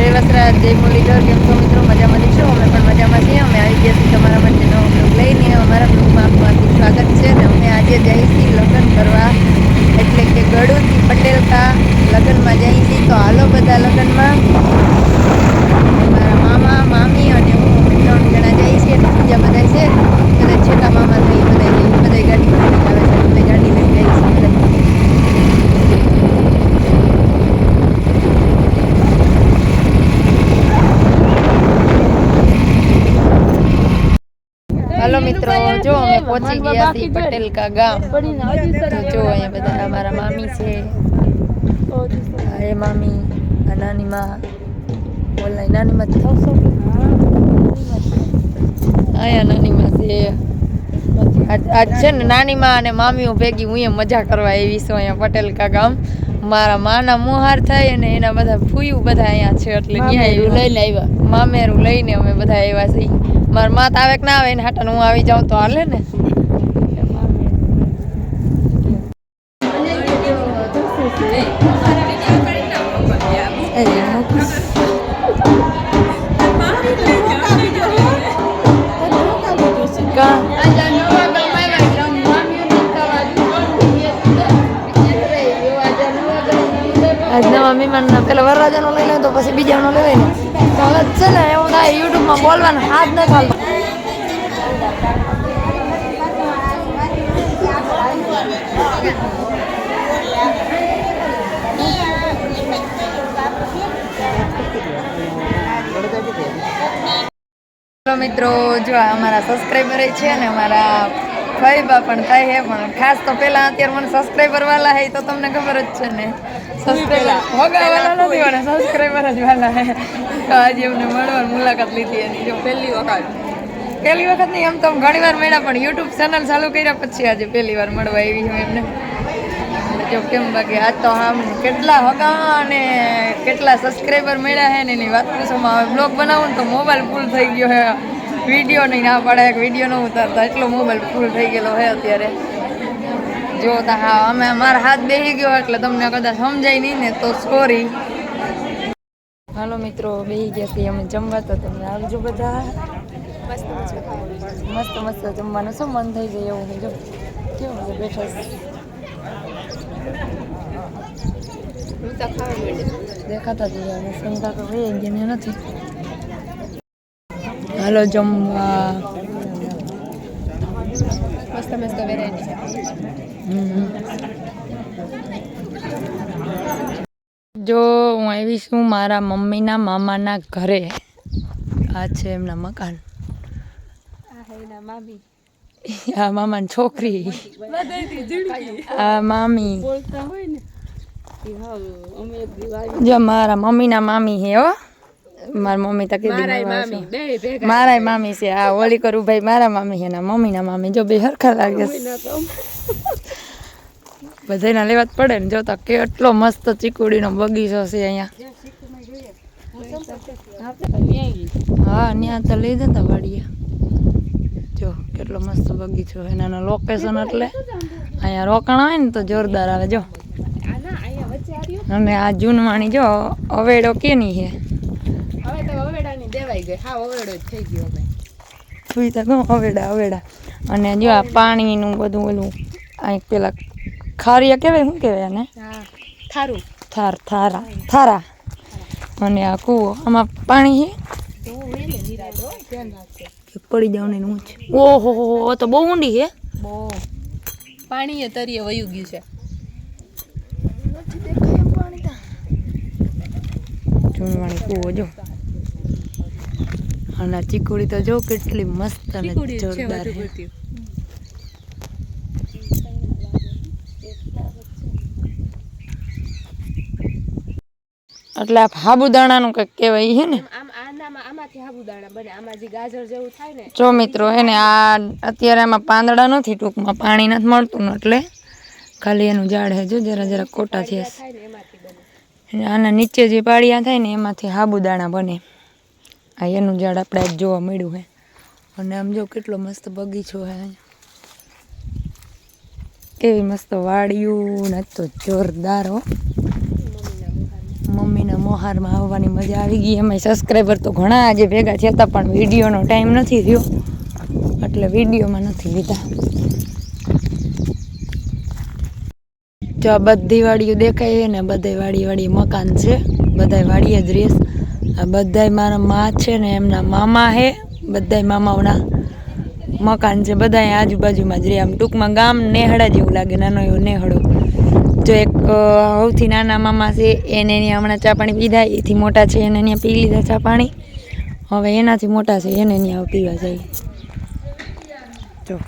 જય વસરાજ, જય મુરલીધર, કેમ છો મિત્રો? મજામાં છો? અમે પણ મજામાં છીએ. અમે આવી ગયા છીએ તમારા માટે નવો બ્લોગ લઈને. અમારા બ્લોગમાં આપનું સ્વાગત છે અને અમે આજે જઈશી લગ્ન કરવા. એટલે કે ગળુથી પટેલ કા લગ્નમાં જઈશી તો હાલો બધા લગ્નમાં. મારા મામા, મામી અને હું ત્રણ જણા જઈએ છીએ. બીજા બધા છે. બધા છેલ્લા મામા થઈ બધા બધા ગાડી આવે છે બધા ગાડી લઈને જઈએ છીએ બધા હાલો મિત્રો જો અમે પહોંચી ગયા છીએ પટેલ કા ગામ. જો અહીંયા બધા અમારા મામી છે. આ મામી નાની માં. ઓલા નાની માં છો. અહીંયા નાની માં છે. આજ છે ને નાની માં અને મામીઓ ભેગી હું મજા કરવા આવી છું અહીંયા પટેલ કા ગામ. મારા માના મોહાર થાય અને એના બધા ફૂયું બધા અહીંયા છે. એટલે ન્યાય લઈને આવ્યા. મામેરું લઈને અમે બધા આવ્યા છીએ. મારા માત આવે કે ના આવે, એને હાટા હું આવી જાઉં તો હાલે ને. આજના નવા મને પેલા વરરાજાનો લઈ લે તો પછી બીજાનો લેવાય ને. તો એવું થાય યુટ્યુબમાં બોલવાનું હાથ ન ચાલતો મિત્રો, જો અમારા સબસ્ક્રાઈબર છે ને અમારા ફઈબા પણ થાય છે, પણ ખાસ તો પેલા અત્યારે મને સબસ્ક્રાઈબર વાળા હે તો તમને ખબર જ છે ને. સબસ્ક્રાઈબર જ વાલા હે. તો આજે એમને મળવાની મુલાકાત લીધી એની. જો પહેલી વખત. પહેલી વખત નહીં એમ તો ઘણી વાર મળ્યા પણ યુટ્યુબ ચેનલ ચાલુ કર્યા પછી આજે પહેલી વાર મળવા આવી હું એમને. જો કેમ બાકી આજ તો આમ કેટલા હગા અને કેટલા સબસ્ક્રાઈબર મળ્યા હે ને એની વાત પૂછોમાં હવે બ્લોગ બનાવું ને તો મોબાઈલ ફૂલ થઈ ગયો હે. વીડિયો નહીં ના પાડે વીડિયો ન ઉતારતા. એટલો મોબાઈલ ફૂલ થઈ ગયેલો હે અત્યારે. જો તા હા, અમે અમારા હાથ બેસી ગયો એટલે તમને કદાચ સમજાય નહીં ને તો સોરી હાલો મિત્રો બેસી ગયા છીએ અમે જમવા, તો તમે આવજો બધા. મસ્ત મસ્ત જમવાનું શું મન થઈ જાય એવું જો. કેવું બેઠા દેખાતા જ અને સંતા તો ભાઈ ગયા નથી. હાલો, જમવા. મસ્ત મસ્ત વેરાયટી. જો હું આવી છું મારા મમ્મીના મામાના ઘરે. આ છે એમના મકાન. આ હે મામી. આ મામાની છોકરી. આ મામી. જો મારા મમ્મીના મામી હે હો. મારા મમ્મી તકે મારા મામી છે. આ ઓલી કરું ભાઈ મારા મામી છે ને મમ્મીના મામી. જો બે હરખા લાગે છે. બધાના લેવા જ પડે ને જોતા કેટલો મસ્ત ચીકુડીનો બગીચો છે અહીંયા. હા ત્યાં તો લઈ જતા વાડીએ. જો કેટલો મસ્ત બગીચો છે. એના લોકેશન એટલે અહીંયા રોકાણ આવે ને તો જોરદાર આવે જો. અને આ જૂનવાણી જો અવેડો કેની છે? હવે તો અવેડાની દેવાઈ ગઈ. હા અવેડો જ થઈ ગયો હવે. સુઈ તો અવેડા અવેડા. અને જો આ પાણીનું બધું ઓલું અહીં પેલા ખારિયા કહેવાય શું કહેવાય આને? થારું. થાર થારા થારા. અને આ કૂવો આમાં પાણી છે એને પડી જાવ ને ઊંચ ઓહો હો હો તો બહુ ઊંડી છે બહુ. પાણી એ તરીએ વયું ગયું છે. ચૂણવાણી કૂવો જો. અને ચીકુડી તો જો કેટલી મસ્ત અને જોરદાર એટલે આ સાબુદાણાનું કંઈક કહેવાય છે ને. જે મિત્રો હે ને. આ અત્યારે આમાં પાંદડા નથી ટૂંકમાં પાણી નથી મળતું એટલે ખાલી એનું ઝાડ છે જો જરા જરા કોટા છે. આના નીચે જે પાળિયા થાય ને એમાંથી સાબુદાણા બને. આ એનું ઝાડ આપણે આજ જોવા મળ્યું છે અને આમ જો કેટલો મસ્ત બગીચો છે. કેવી મસ્ત વાડિયું ને તો જોરદાર હો. મોહારમાં આવવાની મજા આવી ગઈ. એમાં સબસ્ક્રાઈબર તો ઘણા આજે ભેગા થયા હતા, પણ વિડીયોનો ટાઈમ નથી રહ્યો એટલે વિડીયોમાં નથી લીધા. જો આ બધી વાડીઓ દેખાય ને બધી વાડી વાડી મકાન છે. બધાય વાડીએ જ રેસ. આ બધાય મારા મા છે ને, એમના મામા છે બધાય મામાઓના મકાન છે. બધાય આજુબાજુમાં જ રહે આમ ટૂંકમાં ગામ નેહડા જેવું લાગે, નાનો એવો નેહડો. જો એક સૌથી નાના મામા છે એને એની હમણાં ચા પાણી પીધા એથી મોટા છે એને અહીંયા પી લીધા ચા પાણી. હવે એનાથી મોટા છે એને અહીંયા પીવા જાય. જો.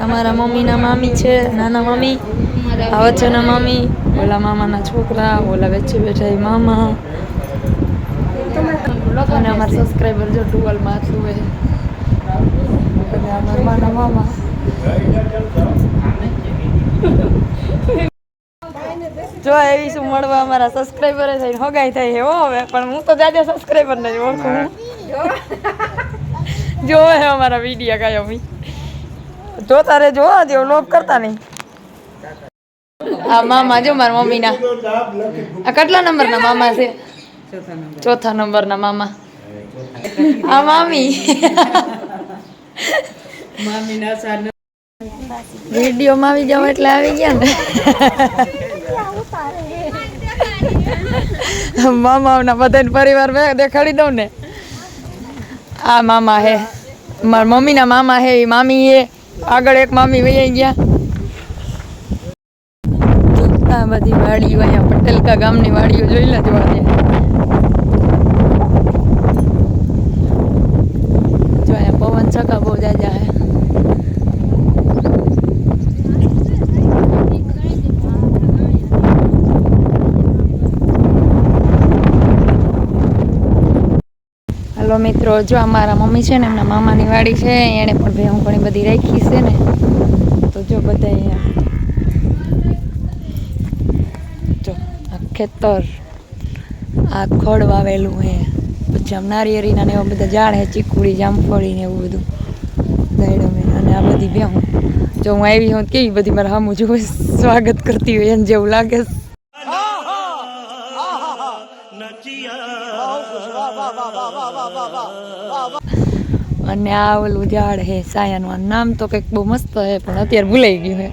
અમારા મમ્મીના મામી છે, નાના મમ્મી વચ્ચેના મમ્મી ઓલા મામાના છોકરા, ઓલા વચ્ચે બેઠા મામા. અને અમારા સબસ્ક્રાઈબર જો ટુવેલમાં આટલું હોય. અને અમારા માના મામા. જો એવી શું મળવા અમારા સબસ્ક્રાઈબર થઈને હોગાઈ થાય એવો હવે, પણ હું તો જાજે સબસ્ક્રાઈબર નહીં ઓળખું. જોવે અમારા વીડિયો કાંઈ અમી જોતા રે જોવા જેવો લોભ કરતા નહીં. આ મામા જો મારા મમ્મીના. આ કેટલા નંબરના મામા છે? ચોથા નંબરના મામા. આ મામી. વિડીયોમાં આવી જાવ એટલે આવી ગયા ને. મામાઓના બધાને પરિવાર દેખાડી દઉં ને. આ મામા હે. મારા મમ્મીના મામા હે એ મામી હે. આગળ એક મામી વૈયા ગયા. આ બધી વાડીઓ અહીંયા પટેલકા ગામની વાડીઓ જોઈ લેજો જોવા દે જો અહીંયા પવન ચકા બહુ જાજા હે હાલો મિત્રો, જો મારા મમ્મી છે ને, એમના મામાની વાડી છે, એણે પણ ભેહું ઘણી બધી રાખી છે ને. તો જો બધા જો, આ ખેતર, આ ખડ વાવેલું હે. પછી આમ નારિયેરીના ને એવા બધા ઝાડ હે, ચીકુડી, જામફળી ને એવું બધું. દાયડો અને આ બધી ભેહું. જો હું આવી હોઉં કેવી બધી મારા સામું જોવે, સ્વાગત કરતી હોય એને જેવું લાગે છે. અને આ ઓલું ઝાડ હે, સાયાનું. નામ તો કંઈક બહુ મસ્ત હે, પણ અત્યારે ભૂલાઈ ગયું હે.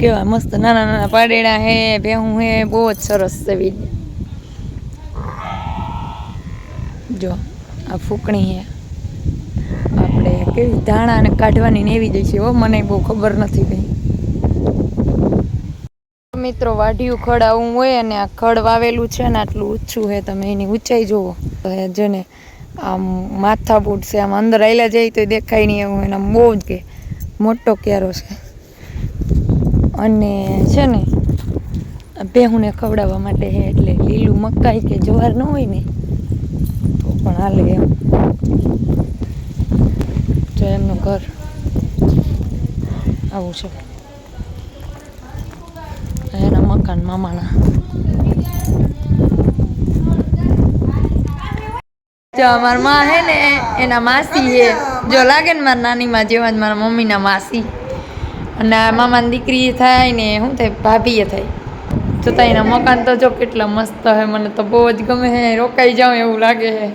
કેવા મસ્ત નાના નાના પાડેડા હે, ભેહું હે, બહુ જ સરસ છે વી જો, આ ફૂકણી હે. આપણે કેવી ધાણાને કાઢવાની ને એવી જ છે હો, મને બહુ ખબર નથી કઈ. મિત્રો, વાઢિયું ખડ આવું હોય અને આ ખડ વાવેલું છે ને આટલું ઊંચું છે તમે એની ઊંચાઈ જુઓ. તો જેને આમ માથાપૂટ છે, આમ અંદર આવેલા જાય તો દેખાય નહીં એવું એને બહુ જ કે, મોટો ક્યારો છે. અને છે ને ભેહુંને ખવડાવવા માટે છે એટલે લીલું મકાઈ કે જવાર ન હોય ને, તો પણ હાલે એમ. જો એમનું ઘર આવું છે. એના મકાન મામાના. જો અમારા માં હે ને, એના માસી હે. જો લાગે ને મારા નાની માં જેવા જ મારા મમ્મીના માસી. અને મામાની દીકરી થાય ને, શું થાય, ભાભીએ થાય. જોતા એના મકાન તો જો કેટલા મસ્ત હે, મને તો બહુ જ ગમે હે. રોકાઈ જાઉં એવું લાગે હે.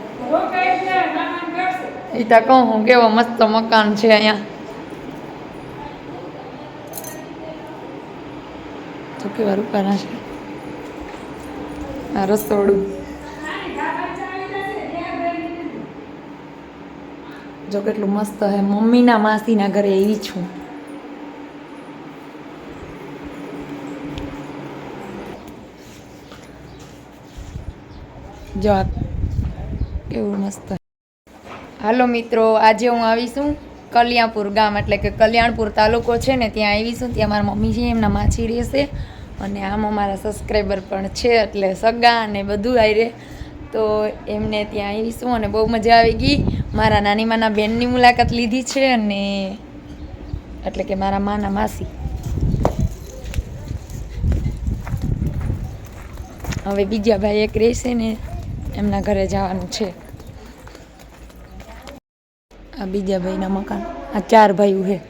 એ તો કહું હું કેવો મસ્ત મકાન છે અહીંયા. તો કેવા રૂપાના છે? આ રસોડું. જો કેટલું મસ્ત હે. મમ્મીના માસીના ઘરે એવી છું. જો આ કેવું મસ્ત હાલો મિત્રો, આજે હું આવીશું કલ્યાણપુર ગામ, એટલે કે કલ્યાણપુર તાલુકો છે ને, ત્યાં આવીશું ત્યાં મારા મમ્મી છે એમના માછી રહેશે અને આમ અમારા સબસ્ક્રાઈબર પણ છે, એટલે સગા અને બધું આવી રહે તો એમને ત્યાં આવીશું અને બહુ મજા આવી ગઈ. મારા નાની માના બેનની મુલાકાત લીધી છે અને એટલે કે મારા માના માસી. હવે બીજા ભાઈ એક રહેશે ને એમના ઘરે જવાનું છે. આ બીજા ભાઈના મકાન. આ ચાર ભાઈઓ છે.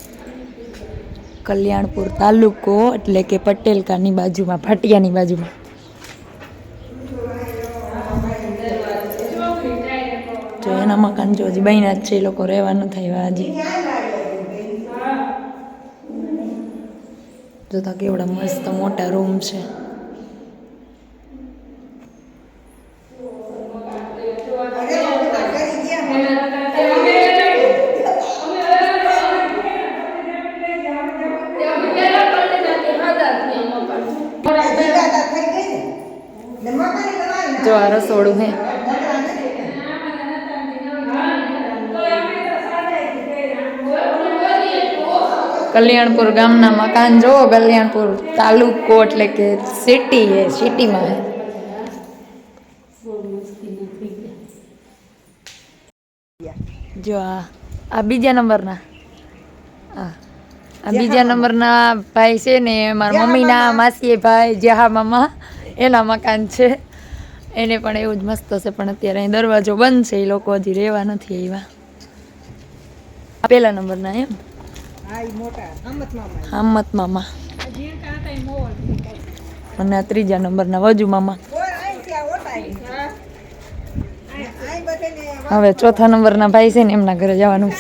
કલ્યાણપુર તાલુકો એટલે કે પટેલકાની બાજુમાં, ભાટિયાની બાજુમાં. જો એના મકાન જો હજી બન્યા જ છે, એ લોકો રહેવા ન થયા હજી. જોતા કેવડા મસ્ત મોટા રૂમ છે. જો આ રસોડું હે. કલ્યાણપુર ગામના મકાન જો કલ્યાણપુર તાલુકો એટલે કે સિટી હે સિટીમાં હે. જો આ બીજા નંબરના. આ આ બીજા નંબરના ભાઈ છે ને મારા મમ્મીના માસીએ ભાઈ જ્યાં મામા એના મકાન છે. એને પણ એવું જ મસ્ત છે પણ અત્યારે અહીં દરવાજો બંધ છે એ લોકો હજી રહેવા નથી આવ્યા. આ પેલા નંબરના એમ. હામત મામા અને આ ત્રીજા નંબરના વજુ મામા. હવે ચોથા નંબરના ભાઈ છે ને એમના ઘરે જવાનું.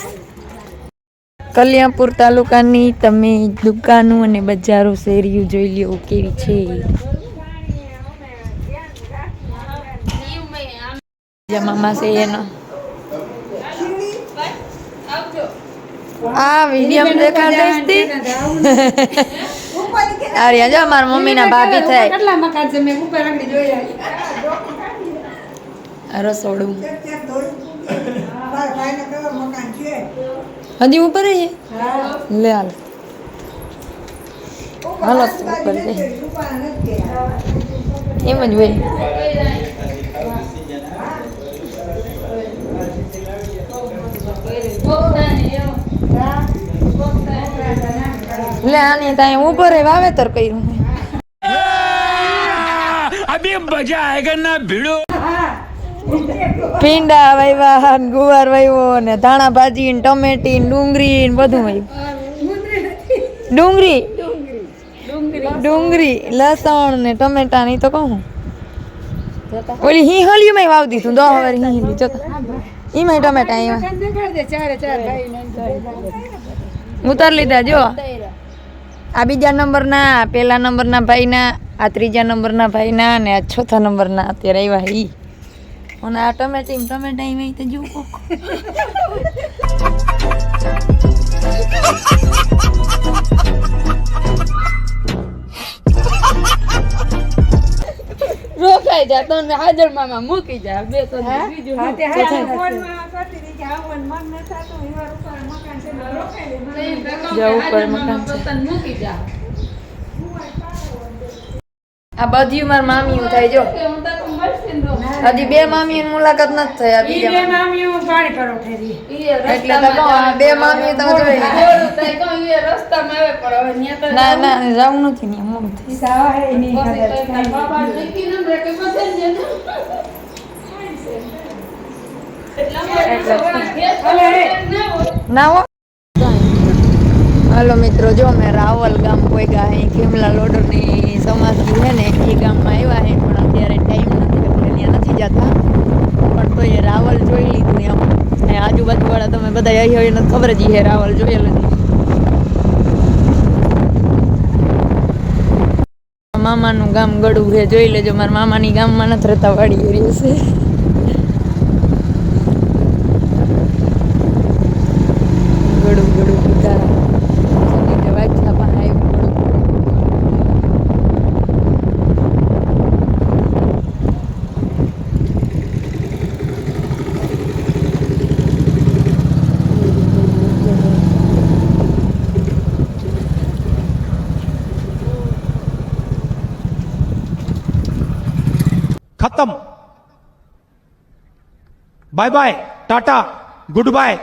કલ્યાણપુર તાલુકાની તમે દુકાનો અને બજારો શેરીઓ જોઈ લ્યો કેવી છે? બીજા મામા છે એનો. આ વીડિયો દેખાડે તી આર્યા જો મારા મમ્મીના ભાભી થાય. કેટલા મકાન છે? મેં ઉપર આગળ જોયા આ રસોડું. હજી ઉપર છે લે હાલ. હાલો ઉપર એમ જ હોય. લે આને ત્યાં ઊભો રહે વાવેતર કર્યું અભી મજા આયેગા ના ભીડો? પીંડા વાવ્યા ને ગુવાર વાવ્યો ને ધાણા ભાજી ને ટમેટી ને ડુંગળી ને બધું વાવ્યું ડુંગળી? ડુંગળી લસણ ને ટમેટા ને તો કહું ઓલી હી હળિયું માં વાવ દીધું દો હવે હી હળી જોતા એમાં ટમેટા એમાં ઉતાર લીધા જો. આ બીજા નંબરના પહેલા નંબરના ભાઈના, આ ત્રીજા નંબરના ભાઈના ને આ ચોથા નંબરના અત્યારે આવ્યા ઈ. અને આ ટમેટી ટમેટા એમાં તો જુઓ રોકાઈ જાય તો હાજર મામા મૂકી જાય. બે તો બીજું હું. જા ઉપર મકાન છે. તને મૂકી જા આ બધું મારા મામી થાય જો. હજી બે મામી મુલાકાત નથી થઈ આ બીજા એટલે તો બે મામી તો જોઈ એ રસ્તામાં આવે પણ હવે ન્યા તો ના ના જવું નથી ને મોડું થાય. સાવા તો તારા બાબા નક્કી ન રે કે બધે જ ને. ના હો. હાલો મિત્રો જો મેં રાવલ ગામ કોઈ ગયા અહીં ખેમલા લોડરની સમાધિ છે ને એ ગામમાં આવ્યા છે પણ અત્યારે ટાઈમ નથી એટલે ત્યાં નથી જતા પણ તો એ રાવલ જોઈ લીધું એમ અને આજુબાજુવાળા તમે બધા અહીં હોય ને ખબર જ છે રાવલ નથી જ મામાનું ગામ ગળું છે જોઈ લેજો, મારા મામાની ગામમાં નથી રહેતા વાડી એરિયા છે ગળું ગળું ઉતારા સંગીતે વાંચતા પણ આવ્યું ગળું bye bye tata good bye